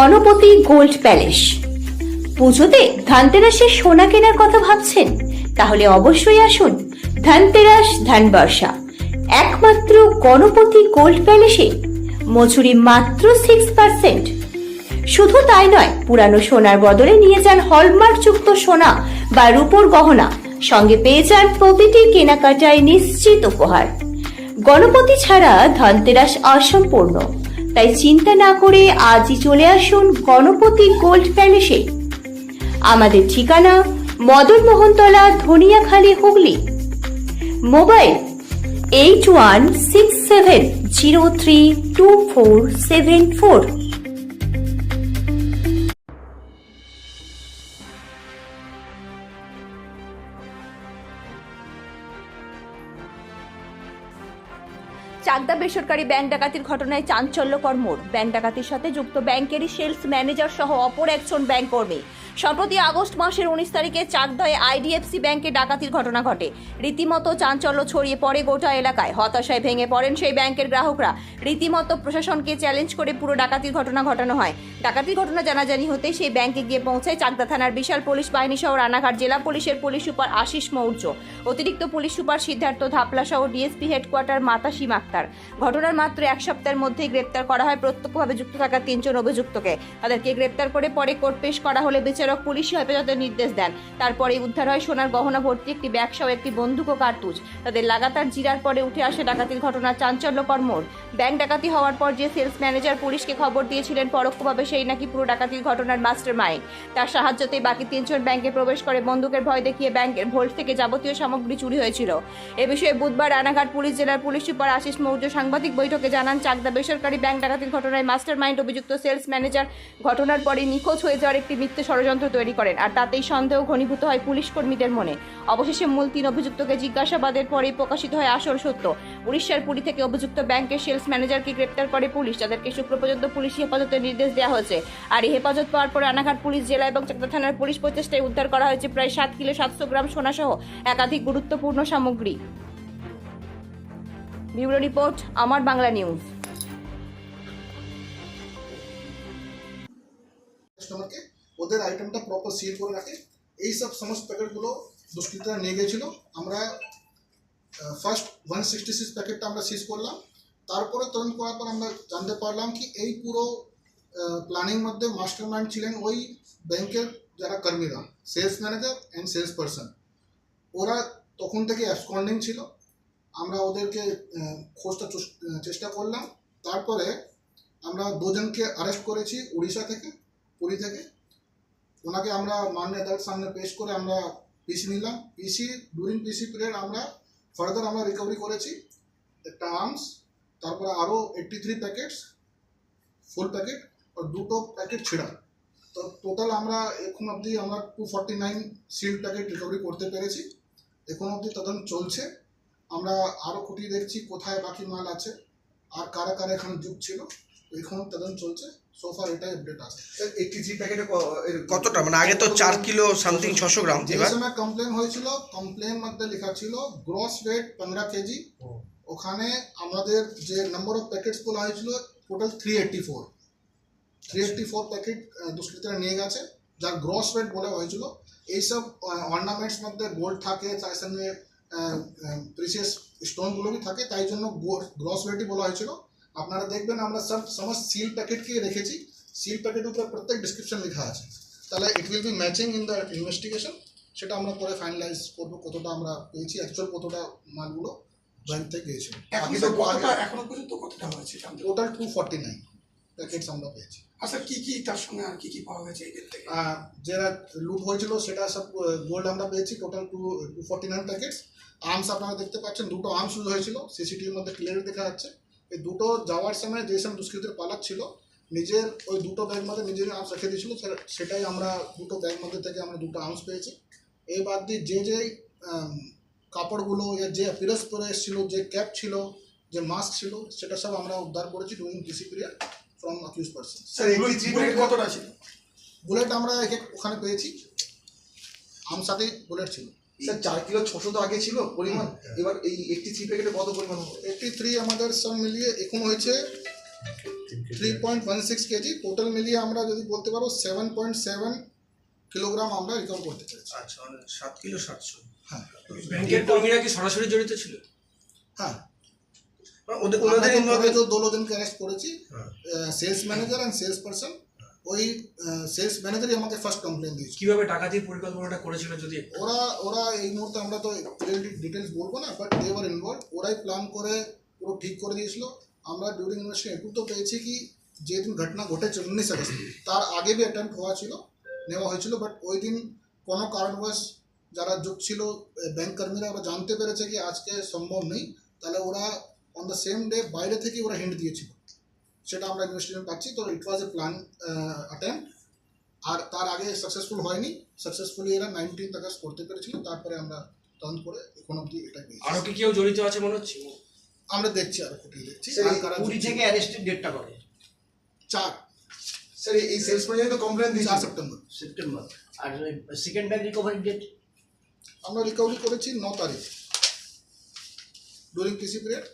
Ganapati gold palace. পুজোতে ধানতেরাসের সোনা কেনার কথা ভাবছেন? তাহলে অবশ্যই আসুন ধানতেরাস ধানবর্ষা। একমাত্র গণপতি গোল্ড প্যালেসে মজুরি মাত্র সিক্স পার্সেন্ট শুধু তাই নয়, পুরানো সোনার বদলে নিয়ে যান হলমার্কযুক্ত সোনা বা রূপোর গহনা। সঙ্গে পেয়ে যান প্রতিটি কেনাকাটায় নিশ্চিত উপহার। গণপতি ছাড়া ধনতেরাস অসম্পূর্ণ। তাই চিন্তা না করে আজই চলে আসুন গণপতি গোল্ড প্যালেসে। আমাদের ঠিকানা Madan Mohantala, Dhaniakhali, Hooghly. Mobile eight one six seven zero three two four seven four. Chakdah বেসরকারি ব্যাংক ডাকাতির ঘটনায় চাঞ্চল্যকর মোড়। ব্যাংক ডাকাতির সাথে যুক্ত ব্যাংকেরই সেলস ম্যানেজার সহ অপর একজন ব্যাংক কর্মী। সম্প্রতি আগস্ট মাসের উনিশ তারিখে চাকদায় আইডিএফসি ব্যাংকে ডাকাতির ঘটনা ঘটে। রীতিমতো চাঞ্চল্য ছড়িয়ে পড়ে গোটা এলাকায়। হতাশায় ভেঙে পড়েন সেই ব্যাংকের গ্রাহকরা। রীতিমতো প্রশাসনকে চ্যালেঞ্জ করে পুরো ডাকাতির ঘটনা ঘটানো হয়। ডাকাতির ঘটনা জানাজানি হতে সেই ব্যাংকে গিয়ে পৌঁছায় চাকদা থানার বিশাল পুলিশ বাহিনী সহ রানাঘাট জেলা পুলিশের পুলিশ সুপার আশিস মৌর্য। অতিরিক্ত পুলিশ সুপার সিদ্ধার্থ ধাপলা সহ ডিএসপি হেডকোয়ার্টার মাতা সীমা আক্তার ঘটনার মাত্র এক সপ্তাহের মধ্যেই গ্রেপ্তার করা হয়। প্রত্যক্ষভাবে যুক্ত থাকা তিনজন অভিযুক্তকে। তাদেরকে গ্রেপ্তার করে পরে কোর্ট পেশ করা হলে বিচারক পুলিশি হেফাজতের নির্দেশ দেন। তারপরে উদ্ধার হয় সোনার গহনা ভর্তি একটি ব্যাগ সহ একটি বন্দুক ও কার্তুজ। তাদের লাগাতার জিরার পরে উঠে আসে ডাকাতির ঘটনা চাঞ্চল্যকর মোড়। ব্যাংক ডাকাতি হওয়ার পর যে সেলস ম্যানেজার পুলিশকে খবর দিয়েছিলেন, পরোক্ষভাবে সেই নাকি পুরো ডাকাতির ঘটনার মাস্টার মাইন্ড তার সাহায্যতে বাকি তিনজন ব্যাংকে প্রবেশ করে বন্দুকের ভয় দেখিয়ে ব্যাংকের ভোল্ট থেকে যাবতীয় সামগ্রী চুরি হয়েছিল। এ বিষয়ে বুধবার রানাঘাট পুলিশ জেলার পুলিশ সুপার আশিস মৌর্য সাংবাদিক বৈঠকে জানান, চাকদা বেসরকারি ব্যাংক ডাকাতির ঘটনায় মাস্টার মাইন্ড অভিযুক্ত সেলস ম্যানেজার ঘটনার পরে নিখোঁজ হয়ে যাওয়ার একটি মিথ্যে ষড়যন্ত্র তৈরি করেন আর তাতেই সন্দেহ ঘনীভূত হয় পুলিশ কর্মীদের মনে। অবশেষে মূল তিন অভিযুক্তকে জিজ্ঞাসাবাদের পরেই প্রকাশিত হয় আসল সত্য। উড়িষ্যার পুরী থেকে অভিযুক্ত ব্যাংকের সেলস ম্যানেজারকে গ্রেপ্তার করে পুলিশ তাদেরকে শুক্র পর্যন্ত পুলিশি হেফাজতের নির্দেশ দেওয়া হয়েছে। আর এই হেফাজত পাওয়ার পরে রানাঘাট পুলিশ জেলা এবং চাকদা থানার পুলিশ প্রচেষ্টায় উদ্ধার করা হয়েছে প্রায় সাত কিলো সাতশো গ্রাম সোনাসহ একাধিক গুরুত্বপূর্ণ সামগ্রী। ব্যুরো রিপোর্ট, আমার বাংলা নিউজ। কাস্টমারকে ওদের আইটেমটা প্রপার সিল করে রাখে। এই সব সমস্ত প্যাকেটগুলো দুষ্কৃতীরা নিয়ে গেছিল আমরা ফার্স্ট ওয়ান সিক্সটি সিক্স প্যাকেটটা আমরা সিজ করলাম। তারপরে তদন্ত করার পর আমরা জানতে পারলাম কি এই পুরো প্ল্যানিং মধ্যে মাস্টার মাইন্ড ছিলেন ওই ব্যাংকের যারা কর্মীরা sales manager and sales person ওরা তখন থেকে অ্যাবসকন্ডিং ছিল। আমরা ওদেরকে খোঁজটা চেষ্টা করলাম। তারপরে আমরা দুজনকে অ্যারেস্ট করেছি উড়িষ্যা থেকে, পুরী থেকে। ওনাকে আমরা মাননীয় আদালত সামনে পেশ করে আমরা পিসি নিলাম। পিসি ডুরিং পিসি পিরিয়ড আমরা ফার্দার আমরা রিকভারি করেছি। একটা আর্মস তারপরে আরও eighty three packets full packet আর দুটো প্যাকেট ছেঁড়া। তো টোটাল আমরা এখন অবধি আমরা two forty nine seal packet recovery করতে পেরেছি। এখন অবধি তদন্ত চলছে। আমরা আরও খুঁটিয়ে দেখছি কোথায় বাকি মাল আছে আর কারা কারা এখানে যুগ ছিল এখন তদন্ত চলছে। সোফার এটাই আপডেট আছে। এইটটি থ্রি প্যাকেটে কতটা? মানে আগে তো চার কিলো সামথিং ছশো গ্রাম যে সময় কমপ্লেন হয়েছিল। কমপ্লেন মধ্যে লেখা ছিল গ্রস ওয়েট পনেরো কেজি। ওখানে আমাদের যে নাম্বার অফ প্যাকেটস বলা হয়েছিল total three eighty four three eighty four packet দুষ্কৃতীরা নিয়ে গেছে যার গ্রস ওয়েট বলা হয়েছিল। এইসব অর্নামেন্টস মধ্যে গোল্ড থাকে তার সঙ্গে প্রিসিয়াস স্টোনগুলো বি থাকে তাই জন্য গ্রস ওয়েটই বলা হয়েছিল। আপনারা দেখবেন আমরা সব সমস্ত সিল প্যাকেটকে রেখেছি সিল প্যাকেটের উপর প্রত্যেক ডিসক্রিপশন লেখা আছে। তাহলে it will be matching in the investigation সেটা আমরা পরে ফাইনালাইজ করব কতটা আমরা পেয়েছি অ্যাকচুয়াল কতটা মালগুলো ব্যাংক থেকে গিয়েছিল। এখন পর্যন্ত কতটা হয়েছে জানতে total two forty nine packets আমরা পেয়েছি। আচ্ছা কি কি তার সঙ্গে আর কি কি পাওয়া গেছে এদের থেকে? যেটা লুট হয়েছিল সেটা সব গোল্ড আমরা পেয়েছি total two two forty nine packets arms আপনারা দেখতে পাচ্ছেন দুটো আর্মস ইউজ হয়েছিল সিসিটিভির মধ্যে ক্লিয়ার দেখা যাচ্ছে। এই দুটো যাওয়ার সময় যে সব দুষ্কৃতীর পালাক ছিল নিজের ওই দুটো ব্যাগ মধ্যে নিজের আর্মস রেখে দিয়েছিল সেটাই আমরা দুটো ব্যাগ মধ্যে থেকে আমরা দুটো আর্মস পেয়েছি। এই বাদ দিয়ে যে যে কাপড়গুলো ইয়া যে পিরস পরে এসেছিল যে ক্যাপ ছিল যে মাস্ক ছিল সেটা সব আমরা উদ্ধার করেছি during DC period from accused person sir eighty three কতটা ছিল? বুলেট আমরা ওখানে পেয়েছি। আম সাথে বুলেট ছিল। স্যার চার কিলো ছশো তো আগে ছিল পরিমাণ। এবার এই একটি থ্রি প্যাকেটে কত পরিমাণ এইটটি থ্রি আমাদের সব মিলিয়ে এখন হয়েছে three point one six KG. Total মিলিয়ে আমরা যদি বলতে পারো সেভেন পয়েন্ট সেভেন কিলোগ্রাম আমরা রিকভার করতে পেরেছি। আচ্ছা মানে সাত কিলো সাতশো। হ্যাঁ। ব্যাংকের কর্মীরা কি সরাসরি জড়িত ছিল? হ্যাঁ। মানে ওদের পরে যে দোলোজনকে অ্যারেস্ট করেছি। হ্যাঁ। Sales manager and sales person ওই সেলস ম্যানেজারই আমাকে ফার্স্ট কমপ্লেন দিয়েছে। কীভাবে দিয়ে পরিকল্পনাটা করেছিল যদি ওরা ওরা এই মুহূর্তে আমরা তো ডিটেলস বলব না বাট দে ওয়ার ইনভলভ ওরাই প্ল্যান করে পুরো ঠিক করে দিয়েছিল। আমরা ডিউরিং ইনভেস্টিগেশন একটু তো পেয়েছি কি যেদিন ঘটনা ঘটেছে উনিশ আগস্ট। তার আগে বি অ্যাটেম্প হওয়া ছিল নেওয়া হয়েছিল বাট ওই দিন কোনো কারণবশ যারা যোগ ছিল ব্যাংক কর্মীরা ওরা জানতে পেরেছে কি আজকে সম্ভব নেই। তাহলে ওরা অন দ্য সেম ডে বাইরে থেকে ওরা হিন্ট দিয়েছিল। সেটা আমরা ইনভেস্টিগেশন পাচ্ছি। তো ইট ওয়াজ এ প্ল্যান অ্যাটেম্প আর তার আগে সাকসেসফুল হয়নি। সাকসেসফুলি এরা নাইনটিন আগস্ট করতে পেরেছিল। তারপরে আমরা টার্ন করে এখন অব্দি এটা পেয়েছি। আরও কি কেউ জড়িত আছে মনে হচ্ছে? আমরা দেখছি আর ফুটিয়ে দেখছি। পুরী থেকে অ্যারেস্টেড ডেটটা কবে? চার। স্যার এই- এই সেলস ম্যানেজার তো কমপ্লেন দিয়েছে। চার সেপ্টেম্বর সেপ্টেম্বর আর সেকেন্ড ব্যাগ রিকভারি ডেট আমরা রিকভারি করেছি ন তারিখ। ডুরিং কৃষি পিরিয়ড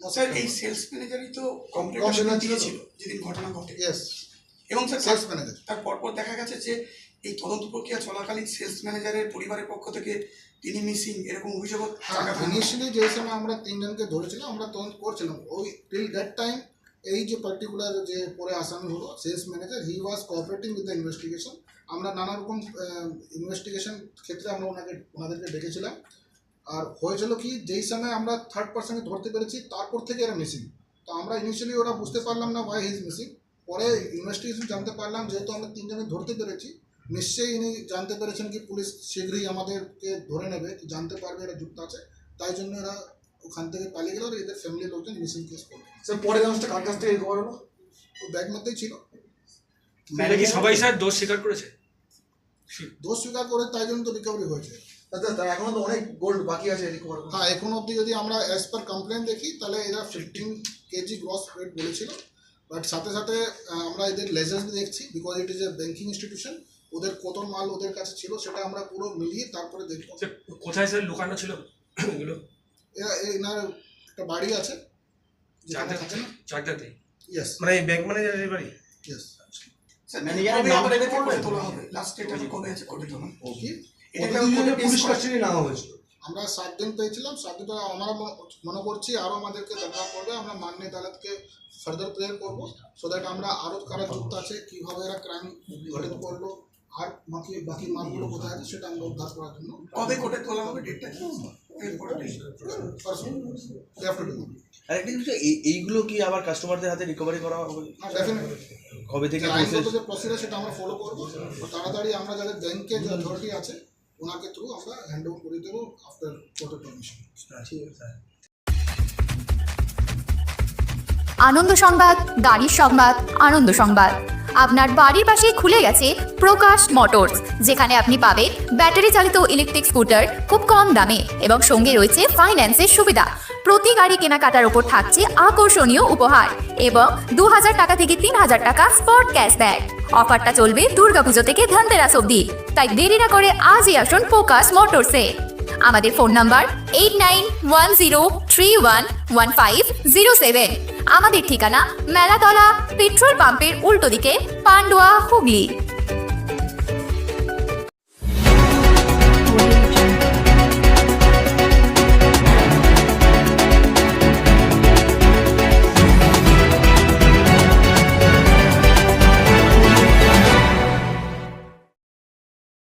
স্যার এই সেলস ম্যানেজারই তো কমপ্লেন Complaint দিয়েছিল যেদিন ঘটনা ঘটে। এবং স্যার সেলস ম্যানেজার তার পরপর দেখা গেছে যে এই তদন্ত প্রক্রিয়া চলাকালীন সেলস ম্যানেজারের পরিবারের পক্ষ থেকে তিনি মিসিং এরকম অভিযোগ ইনিশিয়ালি যে সময় আমরা তিনজনকে ধরেছিলাম আমরা তদন্ত করছিলাম। ওই টিল দ্যাট টাইম এই যে পার্টিকুলার যে পরে আসামি হলো sales manager he was cooperating with the investigation আমরা নানা রকম ইনভেস্টিগেশন ক্ষেত্রে আমরা ওনাকে ওনাদেরকে ডেকেছিলাম। আর হয়েছিল কি যেই সময় আমরা থার্ড পার্সনকে ধরতে পেরেছি তারপর থেকে এরা মিসিং তো আমরা ইনিশিয়ালি ওরা বুঝতে পারলাম না ওয়াই হিজ মিসিং পরে ইনভেস্টিগেশন জানতে পারলাম যেহেতু আমরা তিনজনে ধরতে পেরেছি নিশ্চয়ই ইনি জানতে পেরেছেন কি পুলিশ শীঘ্রই আমাদেরকে ধরে নেবে কি জানতে পারবে এরা যুক্ত আছে। তাই জন্য এরা ওখান থেকে পালিয়ে গেল আর এদের ফ্যামিলির লোকজন মিসিং কেস করল। স্যার পরে কাগজটা কার কাছ থেকে রিকভার হলো? ও ব্যাগ মধ্যেই ছিল। কি সবাই স্যার দোষ স্বীকার করেছে? দোষ স্বীকার করে তাই জন্য তো রিকভারি হয়েছে। এখনও তো অনেক গোল্ড বাকি আছে রিকভার হ্যাঁ এখন অবধি যদি আমরা অ্যাজ পার কমপ্লেন দেখি তাহলে এরা ফিফটিন কেজি গ্রস ওয়েট বলেছিল। বাট সাথে সাথে আমরা এদের লেজার্স দেখছি because it is a banking institution ওদের কত মাল ওদের কাছে ছিল সেটা আমরা পুরো মিলিয়ে তারপরে দেখব। স্যার, কোথায় স্যার লুকানো ছিল এগুলো? এরা এনার একটা বাড়ি আছে যেখানে থাকে না। চাকদাতে? ইয়েস মানে এই ব্যাংক ম্যানেজারের বাড়ি? ইয়েস স্যার ম্যানেজারের বলবেন? তোলা হবে। লাস্ট ডেট আমি কবে আছে? কবে তোলা? কি আমরা সাত দিন পেয়েছিলাম সাত দিন আমরা মনে- মনে করছি আরও আমাদেরকে দরকার পড়বে আমরা মান্য আদালতকে ফার্দার প্রেয়ার করব সো দ্যাট আমরা আরও কারা যুক্ত আছে কীভাবে এরা ক্রাইম ঘটিত করল আর বাকি বাকি মালগুলো কোথায় আছে সেটা আমরা উদ্ধার করার জন্য কবে কোর্টে তোলা হবে ডেটটা এইগুলো কি আবার কাস্টমারদের হাতে রিকভারি করা হবে? কবে থেকে প্রসিডিউর সেটা আমরা ফলো করব তো তাড়াতাড়ি আমরা যাদের ব্যাংকে যে অথরিটি আছে ওনাকে থ্রু আমরা হ্যান্ড ওভার করে দেবো আফটার কোর্টের পারমিশন ঠিক আছে আনন্দ সংবাদ গাড়ির সংবাদ আনন্দ সংবাদ। আপনার বাড়ির পাশেই খুলে গেছে প্রকাশ মোটরস যেখানে আপনি পাবেন ব্যাটারি চালিত ইলেকট্রিক স্কুটার খুব কম দামে এবং সঙ্গে রয়েছে ফাইন্যান্সের সুবিধা। প্রতি গাড়ি কেনাকাটার উপর থাকছে আকর্ষণীয় উপহার এবং দু হাজার টাকা থেকে তিন হাজার টাকা স্পট ক্যাশব্যাক অফারটা চলবে দুর্গাপুজো থেকে ধনতেরাস অবধি। তাই দেরি না করে আজই আসুন ফোকাস মোটরসে আমাদের phone number eight nine one zero three one one five zero seven. আমাদের ঠিকানা মেলাতলা পেট্রোল পাম্পের উল্টো দিকে পান্ডুয়া হুগলি।